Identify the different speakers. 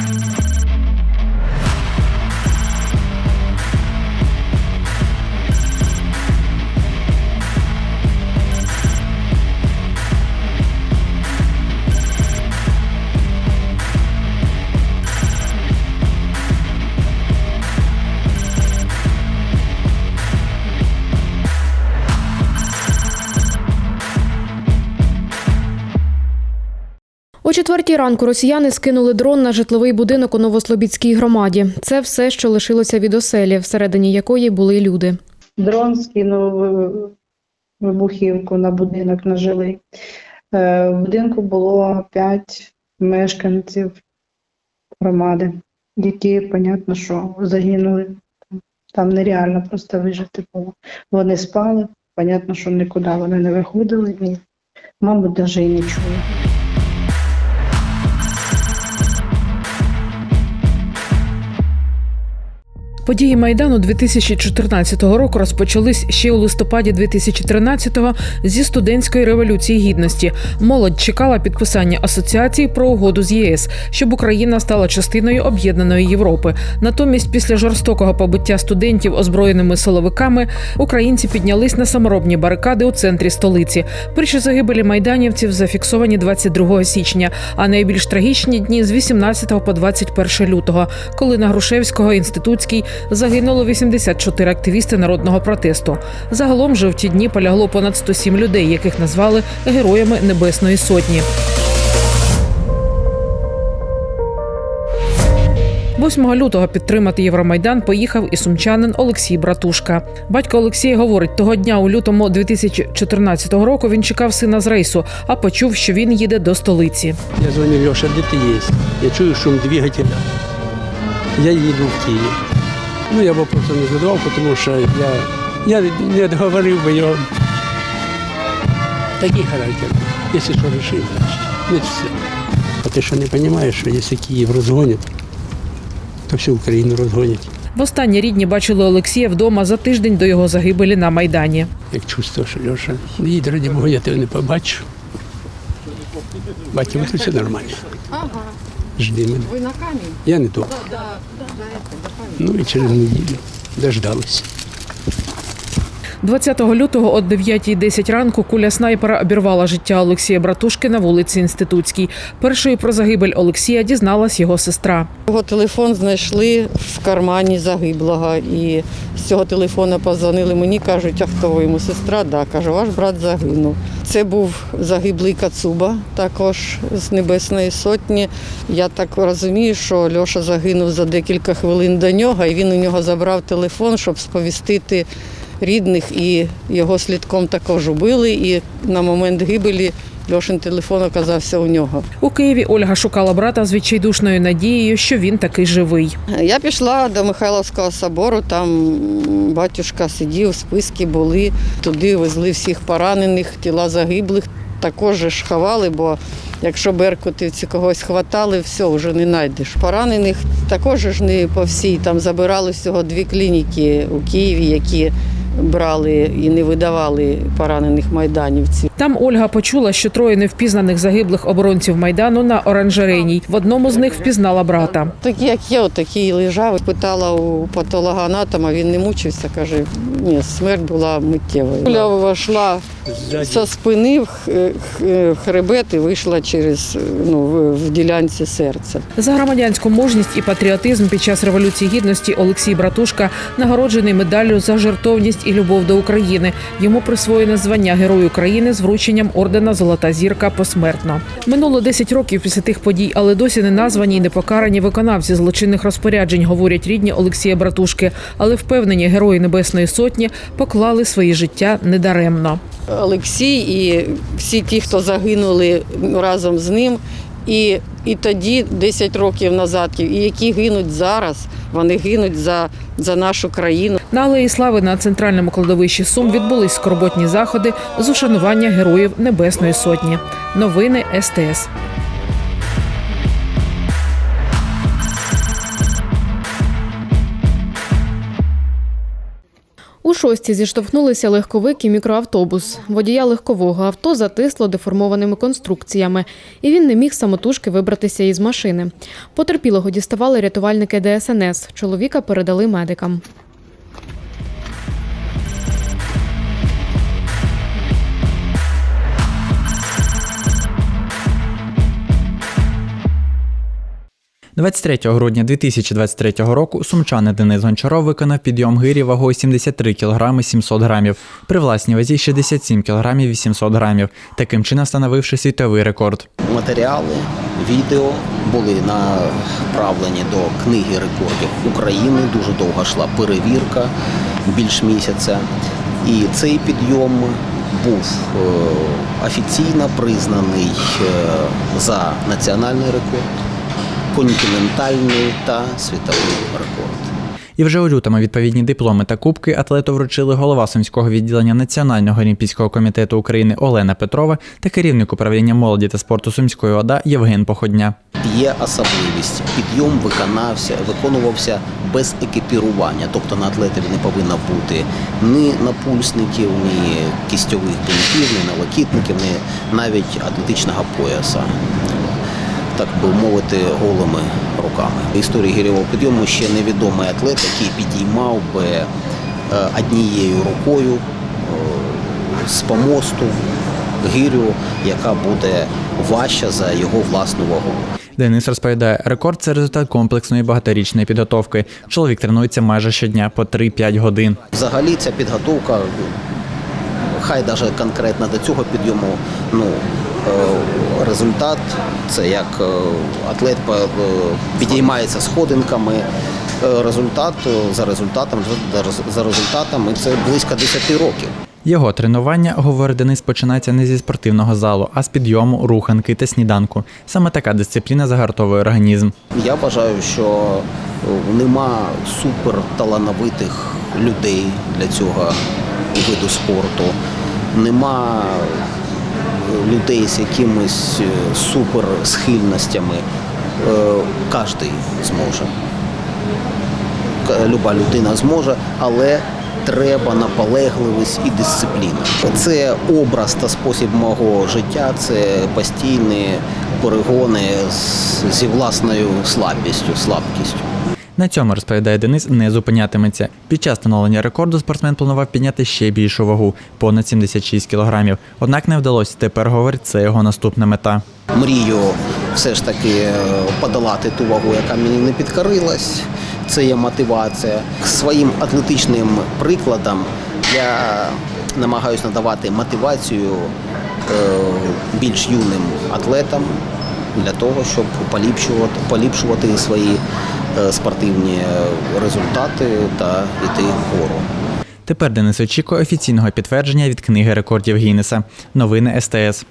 Speaker 1: Thank you. О четвертій ранку росіяни скинули дрон на житловий будинок у Новослобідській громаді. Це все, що лишилося від оселі, всередині якої були люди.
Speaker 2: Дрон скинув е, вибухівку на будинок на жилий. Е, В будинку було п'ять мешканців громади, які, понятно, що загинули. Там нереально просто вижити було. Вони спали, понятно, що нікуди вони не виходили і, мабуть, навіть і не чули.
Speaker 3: Події майдану 2014 року розпочались ще у листопаді 2013-го зі студентської революції гідності. Молодь чекала підписання асоціації про угоду з ЄС, щоб Україна стала частиною об'єднаної Європи. Натомість, після жорстокого побиття студентів озброєними силовиками, українці піднялись на саморобні барикади у центрі столиці. Перші загибелі майданівців зафіксовані 22 січня, а найбільш трагічні дні з 18 по 21 лютого, коли на Грушевського інститутській загинуло 84 активісти народного протесту. Загалом же в ті дні полягло понад 107 людей, яких назвали героями Небесної Сотні. 8 лютого підтримати Євромайдан поїхав і сумчанин Олексій Братушка. Батько Олексія говорить, того дня у лютому 2014 року він чекав сина з рейсу, а почув, що він їде до столиці.
Speaker 4: Я звоню, Леша, де ти є? Я чую шум двигателя. Я їду в Київ. Ну, я вопросу не задавав, тому що я, я не договорив би його. Такий характер. Якщо що рішив, значить, не все. А ти що не розумієш, що якщо Київ розгонять, то всю Україну розгонять.
Speaker 3: Востаннє рідні бачили Олексія вдома за тиждень до його загибелі на майдані.
Speaker 4: Як чувство, що Леша, їдь, раді Бога, я тебе не побачу. Батько, тут все нормально. Ага. Жди мене. Ви на камінь? Я не тут. Ну і через неділю дождалися.
Speaker 3: 20 лютого о 9.10 ранку куля снайпера обірвала життя Олексія Братушки на вулиці Інститутській. Першою про загибель Олексія дізналась його сестра.
Speaker 5: Його телефон знайшли в кармані загиблого. І з цього телефона позвонили мені, кажуть, а хто ви йому сестра? Да, кажу, ваш брат загинув. Це був загиблий Кацуба, також з Небесної Сотні. Я так розумію, що Льоша загинув за декілька хвилин до нього, і він у нього забрав телефон, щоб сповістити рідних, і його слідком також убили. І на момент гибелі Льошин телефон оказався у нього.
Speaker 3: У Києві Ольга шукала брата з відчайдушною надією, що він таки живий.
Speaker 5: Я пішла до Михайловського собору, там батюшка сидів, списки були. Туди везли всіх поранених, тіла загиблих. Також ж ховали, бо якщо беркутівці когось хватали, все, вже не знайдеш. Поранених також ж не по всій. Там забирали всього дві клініки у Києві, які брали і не видавали поранених майданівців.
Speaker 3: Там Ольга почула, що троє невпізнаних загиблих оборонців майдану на оранжерейній. В одному з них впізнала брата.
Speaker 5: Такий, як я, отакий лежав. Питала у патологоанатома, він не мучився, каже, ні, смерть була миттєвою. Куля вийшла со спини в х- хребет і вийшла через ну, в, ділянці серця.
Speaker 3: За громадянську мужність і патріотизм під час революції гідності Олексій Братушка нагороджений медаллю за жертовність і любов до України. Йому присвоєне звання Герой України з врученням ордена Золота зірка посмертно. Минуло 10 років після тих подій, але досі не названі і не покарані виконавці злочинних розпоряджень, говорять рідні Олексія Братушки. Але впевнені герої Небесної Сотні поклали свої життя недаремно.
Speaker 5: Олексій і всі ті, хто загинули разом з ним. І, і тоді, 10 років назад, і які гинуть зараз, вони гинуть за, за нашу країну.
Speaker 3: На алеї слави на центральному кладовищі Сум відбулись скорботні заходи з ушанування героїв Небесної Сотні. Новини СТС.
Speaker 1: Шості зіштовхнулися легковик і мікроавтобус. Водія легкового авто затисло деформованими конструкціями, і він не міг самотужки вибратися із машини. Потерпілого діставали рятувальники ДСНС. Чоловіка передали медикам.
Speaker 6: – 23 грудня 2023 року сумчанин Денис Гончаров виконав підйом гирі вагою 73 кг 700 грамів, при власній вазі 67 кг 800 грамів, таким чином встановивши світовий рекорд.
Speaker 7: матеріали, відео були направлені до книги рекордів України. Дуже довго йшла перевірка, більш місяця. І цей підйом був е, офіційно признаний е, за національний рекорд, континентальний та світовий рекорд.
Speaker 6: І вже у лютому відповідні дипломи та кубки атлету вручили голова сумського відділення Національного олімпійського комітету України Олена Петрова та керівник управління молоді та спорту Сумської ОДА Євген Походня.
Speaker 7: Є особливість. Підйом виконався, виконувався без екіпірування, тобто на атлетові не повинно бути ні напульсників, ні кістьових бинтів, ні налокітників, ні навіть атлетичного пояса. Так би мовити, голими руками. В історії гірьового підйому ще невідомий атлет, який підіймав би е, однією рукою е, з помосту гирю, яка буде важча за його власну вагу.
Speaker 6: Денис розповідає, рекорд це результат комплексної багаторічної підготовки. Чоловік тренується майже щодня по 3-5 годин.
Speaker 7: Взагалі ця підготовка, хай навіть конкретно до цього підйому, ну, е, результат це як е, атлет е, підіймається сходинками. Е, Результат за результатом, за- результатами це близько 10 років.
Speaker 6: Його тренування, говорить Денис, починається не зі спортивного залу, а з підйому, руханки та сніданку. Саме така дисципліна загартовує організм.
Speaker 7: Я вважаю, що нема суперталановитих людей для цього виду спорту. Нема людей з якимись е, суперсхильностями. Кожен зможе. Люба людина зможе, але треба наполегливість і дисципліна. Це образ та спосіб мого життя, це постійні перегони зі власною слабістю, слабкістю.
Speaker 6: На цьому розповідає Денис, не зупинятиметься. Під час встановлення рекорду спортсмен планував підняти ще більшу вагу понад 76 кілограмів. Однак не вдалося. Тепер говорить, це його наступна мета.
Speaker 7: Мрію все ж таки е, подолати ту вагу, яка мені не підкорилась. Це є мотивація. Своїм атлетичним прикладом я намагаюся надавати мотивацію е, більш юним атлетам для того, щоб поліпшувати, поліпшувати свої е, спортивні результати та йти вгору.
Speaker 6: Тепер Денис очікує офіційного підтвердження від книги рекордів Гіннеса. Новини СТС.